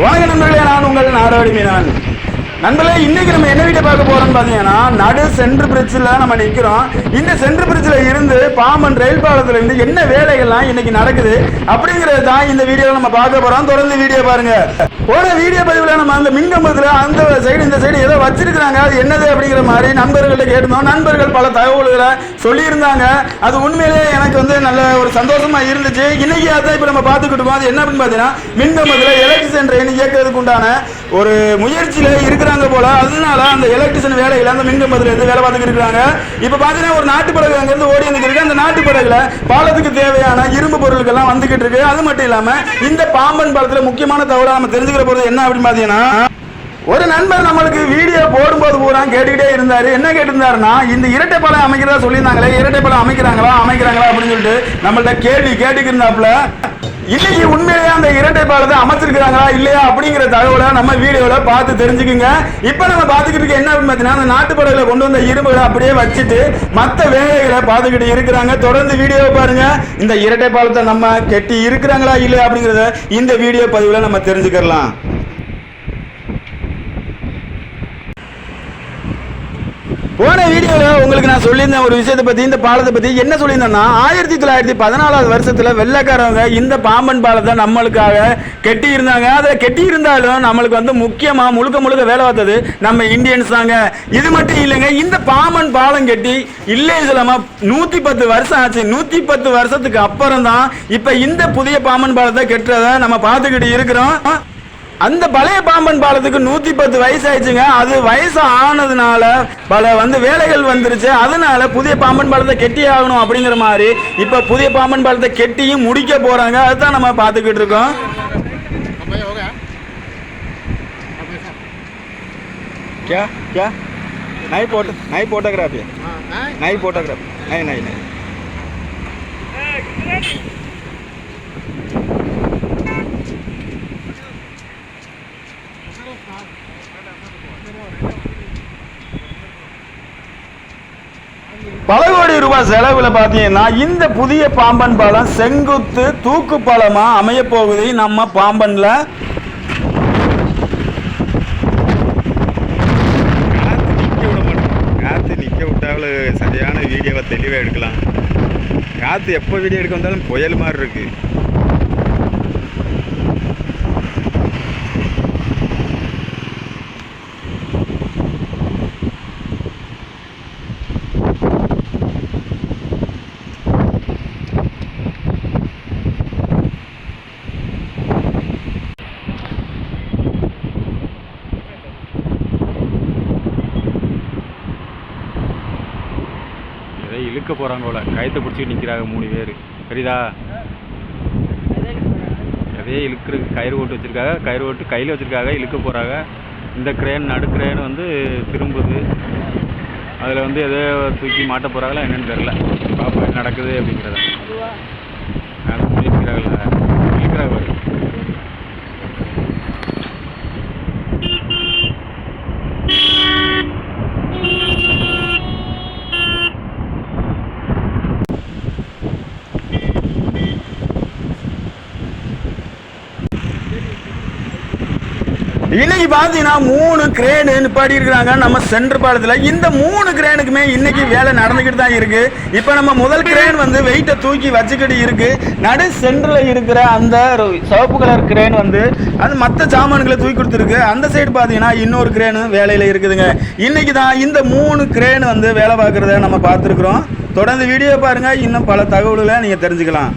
வணக்க நண்பர்களே நான் உங்கள் நாடோடி மீனான் நண்பர்களே இன்னைக்கு நம்ம என்ன வீட்டை பார்க்க போறோம்னு பார்த்தீங்கன்னா நடு சென்ட்ரு பிரிட்ஜில் நம்ம நிற்கிறோம் இந்த சென்ட்ரு பிரிட்ஜில் இருந்து பாம்பன் ரயில் பாலத்தில் இருந்து என்ன வேலைகள்லாம் இன்னைக்கு நடக்குது அப்படிங்கிறது தான் இந்த வீடியோவில் நம்ம பார்க்க போறோம். தொடர்ந்து வீடியோ பாருங்க. போன வீடியோ பதிவில் நம்ம அந்த மின்கம்பத்தில் அந்த சைடு இந்த சைடு ஏதோ வச்சிருக்கிறாங்க. அது என்னது அப்படிங்கிற மாதிரி நண்பர்கள்ட்ட கேட்டிருந்தோம். நண்பர்கள் பல தகவல்களை சொல்லியிருந்தாங்க. அது உண்மையிலேயே எனக்கு வந்து நல்ல ஒரு சந்தோஷமா இருந்துச்சு. இன்னைக்கு அதான் இப்போ நம்ம பார்த்துக்கிட்டு அது என்ன அப்படின்னு பார்த்தீங்கன்னா மின்கம்பத்தில் எலக்ட்ரிசன் ட்ரெயின் இயக்கிறதுக்கு உண்டான ஒரு முயற்சியில் இருக்கிற இருக்கிறாங்க போல. அதனால அந்த எலக்ட்ரிஷன் வேலையில் அந்த மின்கம்பத்தில் இருந்து வேலை பார்த்துக்கிட்டு இருக்காங்க இப்போ பார்த்தீங்கன்னா ஒரு நாட்டு படகு அங்கேருந்து ஓடி வந்துருக்கு அந்த நாட்டு படகுல பாலத்துக்கு தேவையான இரும்பு பொருட்கள்லாம் வந்துகிட்டு இருக்கு. அது மட்டும் இல்லாம இந்த பாம்பன் பாலத்தில் முக்கியமான தகவலை நம்ம தெரிஞ்சுக்கிற போறது என்ன அப்படின்னு பார்த்தீங்கன்னா ஒரு நண்பர் நம்மளுக்கு வீடியோ போடும்போது பூரா கேட்டுக்கிட்டே இருந்தாரு. என்ன கேட்டிருந்தாருன்னா இந்த இரட்டை பாலம் அமைக்கிறதா சொல்லியிருந்தாங்களே இரட்டை பாலம் அமைக்கிறாங்களா அமைக்கிறாங்களா அப்படின்னு சொல்லிட்டு நம்மள்ட்ட கேள்வி கேட்டுக்கிருந்தாப்புல இன்னைக்கு உண்மையிலேயே அந்த இரட்டை பாலத்தை அமைச்சிருக்கிறாங்களா இல்லையா அப்படிங்கிற தகவலை நம்ம வீடியோல பார்த்து தெரிஞ்சுக்குங்க. இப்போ நம்ம பார்த்துக்கிட்டு இருக்க என்ன அப்படின்னு பார்த்தீங்கன்னா அந்த நாட்டு கொண்டு வந்த இரும்புகளை அப்படியே வச்சுட்டு மற்ற வேலைகளை பார்த்துக்கிட்டு இருக்கிறாங்க. தொடர்ந்து வீடியோவை பாருங்க. இந்த இரட்டை பாலத்தை நம்ம கெட்டி இருக்கிறாங்களா இல்லையா அப்படிங்கிறத இந்த வீடியோ பதிவில் நம்ம தெரிஞ்சுக்கலாம் போன வீடியோவில் உங்களுக்கு நான் சொல்லியிருந்தேன் ஒரு விஷயத்தை பற்றி இந்த பாலத்தை பற்றி என்ன சொல்லியிருந்தேன்னா ஆயிரத்தி தொள்ளாயிரத்தி பதினாலாவது வருஷத்தில் வெள்ளைக்காரவங்க இந்த பாம்பன் பாலத்தை நம்மளுக்காக கெட்டி இருந்தாங்க அதை கெட்டி இருந்தாலும் நம்மளுக்கு வந்து முக்கியமாக முழுக்க முழுக்க வேலை பார்த்தது நம்ம இந்தியன்ஸ் தாங்க. இது மட்டும் இல்லைங்க இந்த பாம்பன் பாலம் கெட்டி இல்லைன்னு சொல்லாமல் நூற்றி பத்து வருஷம் ஆச்சு. நூற்றி பத்து வருஷத்துக்கு அப்புறம் தான் இப்போ இந்த புதிய பாம்பன் பாலத்தை கெட்டுறதை நம்ம பார்த்துக்கிட்டு இருக்கிறோம். அந்த பழைய பாம்பன் பாலத்துக்கு நூத்தி பத்து வயசு ஆயிடுச்சுங்க அது வயசு ஆனதுனால பல வந்து வேலைகள் வந்துருச்சு அதனால புதிய பாம்பன் பாலத்தை கெட்டி ஆகணும் அப்படிங்கிற மாதிரி இப்ப புதிய பாம்பன் பாலத்தை கெட்டியும் முடிக்க போறாங்க அதுதான் நம்ம பார்த்துக்கிட்டு இருக்கோம் समय हो गया अब ऐसा क्या क्या नहीं फोटो नहीं फोटोग्राफी हाँ नहीं नहीं फोटोग्राफी नहीं नहीं नहीं ரூபாய் செலவில் பார்த்தீங்கன்னா இந்த புதிய பாம்பன் பாலம் செங்குத்து தூக்கு பாலமாக அமைய போகுது. நம்ம பாம்பனில். காற்று நிற்க விட மாட்டோம். காற்று நிற்க சரியான வீடியோவை தெளிவாக எடுக்கலாம். காற்று எப்போ வீடியோ எடுக்க வந்தாலும் புயல் மாதிரி இருக்குது ஏதோ இழுக்க போகிறாங்க போல. கயத்தை பிடிச்சி நிற்கிறாங்க மூணு பேர். சரிதா எதையே இழுக்கிறதுக்கு கயிறு ஓட்டு வச்சுருக்காங்க. கயிறு ஓட்டு கையில் வச்சுருக்காங்க. இழுக்க போகிறாங்க இந்த கிரேன் நடு கிரேன் வந்து திரும்புது. அதில் வந்து எதோ தூக்கி மாட்ட போகிறாங்களா என்னென்னு தெரில பாப்பா நடக்குது அப்படிங்கிறத. அது இன்னைக்கு பாத்தீங்கன்னா மூணு கிரேனு நிப்பாடி இருக்கிறாங்க. நம்ம சென்டர் பாலத்துல. இந்த மூணு கிரேனுக்குமே இன்னைக்கு வேலை நடந்துக்கிட்டு தான் இருக்கு. இப்போ நம்ம முதல் கிரேன் வந்து வெயிட்டை தூக்கி வச்சுக்கிட்டு இருக்கு. நடு சென்டரில் இருக்கிற அந்த சிவப்பு கலர் கிரேன் வந்து அது மற்ற சாமான்களை தூக்கி கொடுத்துருக்கு. அந்த சைடு பார்த்தீங்கன்னா இன்னொரு கிரேனு வேலையில் இருக்குதுங்க. இன்னைக்கு தான் இந்த மூணு கிரேன் வந்து வேலை பார்க்குறத நம்ம பார்த்துருக்குறோம். தொடர்ந்து வீடியோ பாருங்க. இன்னும் பல தகவல்களை நீங்கள் தெரிஞ்சுக்கலாம்.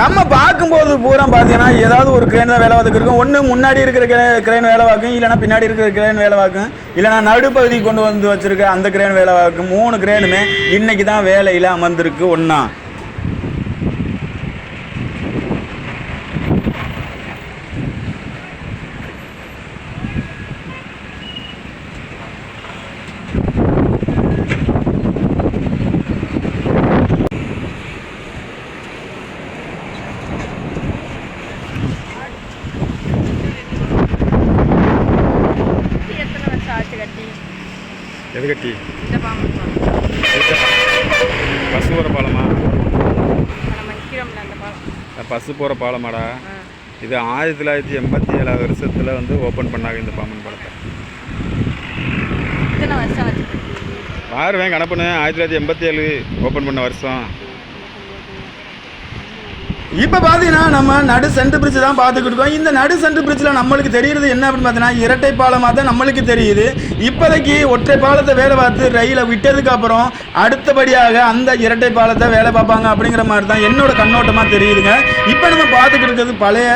நம்ம பார்க்கும்போது பூரா பார்த்தீங்கன்னா ஏதாவது ஒரு கிரேன் தான் வேலை பார்த்துக்கு இருக்கும். ஒன்று முன்னாடி இருக்கிற கிரேன் வேலை பார்க்கும் இல்லைன்னா பின்னாடி இருக்கிற கிரேன் வேலை பார்க்கும். இல்லைன்னா நடுப்பகுதி கொண்டு வந்து வச்சிருக்க அந்த கிரேன் வேலை பார்க்கும். மூணு கிரேனுமே இன்னைக்கு தான் வேலையில் அமர்ந்திருக்கு ஒன்றா எத்தனை வருஷம் ஆச்சு கட்டி எது கட்டி. பஸ் போகிற பாலமா? பஸ்ஸு போகிற பாலமாடா. இது ஆயிரத்தி தொள்ளாயிரத்தி எண்பத்தி ஏழாவது வருஷத்தில் வந்து ஓப்பன் பண்ணாங்க இந்த பாம்பன் பாலத்தை பாருவேன் கணப்புன்னு ஆயிரத்தி தொள்ளாயிரத்தி எண்பத்தி ஏழு ஓப்பன் பண்ண வருஷம். இப்போ பார்த்தீங்கன்னா நம்ம நடு சென்டர் பிரிட்ஜ் தான் பார்த்துக்கிட்டு இருக்கோம். இந்த நடு சென்டர் பிரிட்ஜில் நம்மளுக்கு தெரியுறது என்ன அப்படின்னு பார்த்தீங்கன்னா இரட்டை பாலமாக தான் நம்மளுக்கு தெரியுது. இப்போதைக்கு ஒற்றை பாலத்தை வேலை பார்த்து ரயிலை விட்டதுக்கு அப்புறம் அடுத்தபடியாக அந்த இரட்டை பாலத்தை வேலை பார்ப்பாங்க அப்படிங்கிற மாதிரி தான் என்னோட கண்ணோட்டமாக தெரியுதுங்க. இப்போ நம்ம பார்த்துக்கிட்டு இருக்கிறது பழைய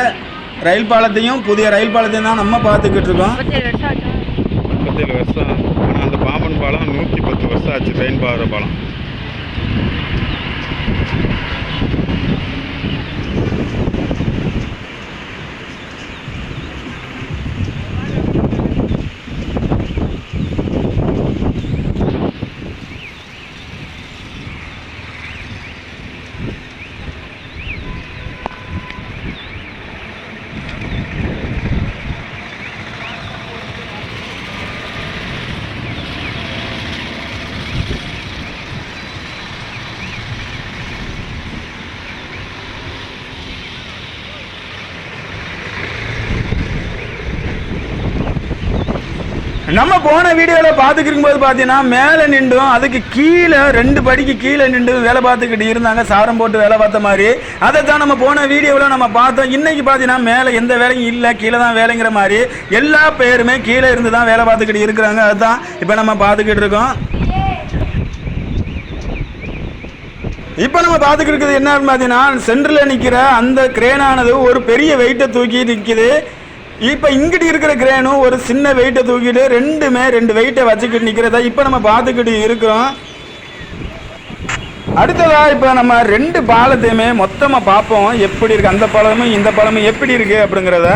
ரயில் பாலத்தையும் புதிய ரயில் பாலத்தையும் தான் நம்ம பார்த்துக்கிட்டு இருக்கோம். முப்பத்தேழு வருஷம் அந்த பாம்பன் பாலம் நூற்றி பத்து வருஷம் ஆச்சு ட்ரெயின் பாகிற பாலம். நம்ம போன வீடியோவில் பார்த்துக்கிருக்கும் போது பார்த்தீங்கன்னா மேலே நின்றும் அதுக்கு கீழே ரெண்டு படிக்கு கீழே நின்று வேலை பார்த்துக்கிட்டு இருந்தாங்க. சாரம் போட்டு வேலை பார்த்த மாதிரி. அதை தான் நம்ம போன வீடியோவில் நம்ம பார்த்தோம். இன்னைக்கு பார்த்தீங்கன்னா மேலே எந்த வேலையும் இல்லை கீழே தான் வேலைங்கிற மாதிரி. எல்லா பேருமே கீழே இருந்து தான் வேலை பார்த்துக்கிட்டு இருக்கிறாங்க. அதுதான் இப்போ நம்ம பார்த்துக்கிட்டு இருக்கோம். இப்போ நம்ம பார்த்துக்கிட்டு இருக்கிறது என்னன்னு பார்த்தீங்கன்னா சென்டரில் நிற்கிற அந்த கிரேனானது ஒரு பெரிய வெயிட்டை தூக்கி நிற்கிது இப்போ இங்கிட்டு இருக்கிற கிரேனும் ஒரு சின்ன வெயிட்டை தூக்கிட்டு ரெண்டுமே ரெண்டு வெயிட்டை வச்சுக்கிட்டு நிற்கிறத இப்போ நம்ம பார்த்துக்கிட்டு இருக்கிறோம். அடுத்ததா இப்போ நம்ம ரெண்டு பாலத்தையுமே மொத்தமாக பார்ப்போம். எப்படி இருக்குது அந்த பாலமும் இந்த பாலமும் எப்படி இருக்குது அப்படிங்கிறத.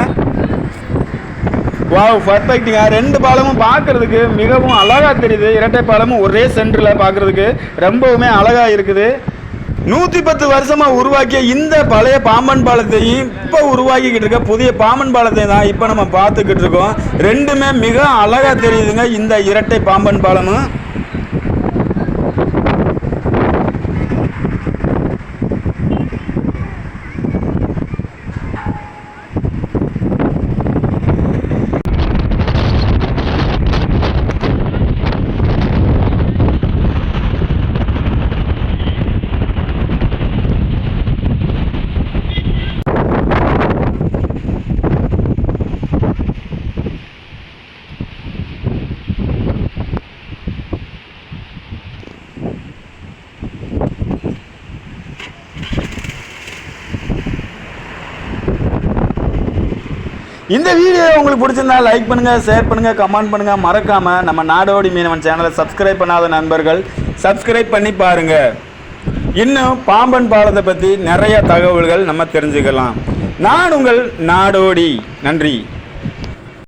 வாவ் பர்ஃபெக்ட்டுங்க ரெண்டு பாலமும் பார்க்கறதுக்கு மிகவும் அழகாக தெரியுது. இரட்டை பாலமும் ஒரே சென்டரில் பார்க்கறதுக்கு ரொம்பவுமே அழகாக இருக்குது. நூற்றி பத்து வருஷமா உருவாக்கிய இந்த பழைய பாம்பன் பாலத்தையும் இப்போ உருவாக்கிக்கிட்டு இருக்க புதிய பாம்பன் பாலத்தை தான் இப்போ நம்ம பார்த்துக்கிட்டு இருக்கோம். ரெண்டுமே மிக அழகா தெரியுதுங்க இந்த இரட்டை பாம்பன் பாலமும். இந்த வீடியோ உங்களுக்கு பிடிச்சிருந்தா லைக் பண்ணுங்க ஷேர் பண்ணுங்க கமெண்ட் பண்ணுங்க. மறக்காம நம்ம நாடோடி மீனவன் சேனலை சப்ஸ்கிரைப் பண்ணாத நண்பர்கள் சப்ஸ்கிரைப் பண்ணி பாருங்க. இன்னும் பாம்பன் பாலத்தை பற்றி நிறைய தகவல்கள் நம்ம தெரிஞ்சுக்கலாம். நான் உங்கள் நாடோடி. நன்றி.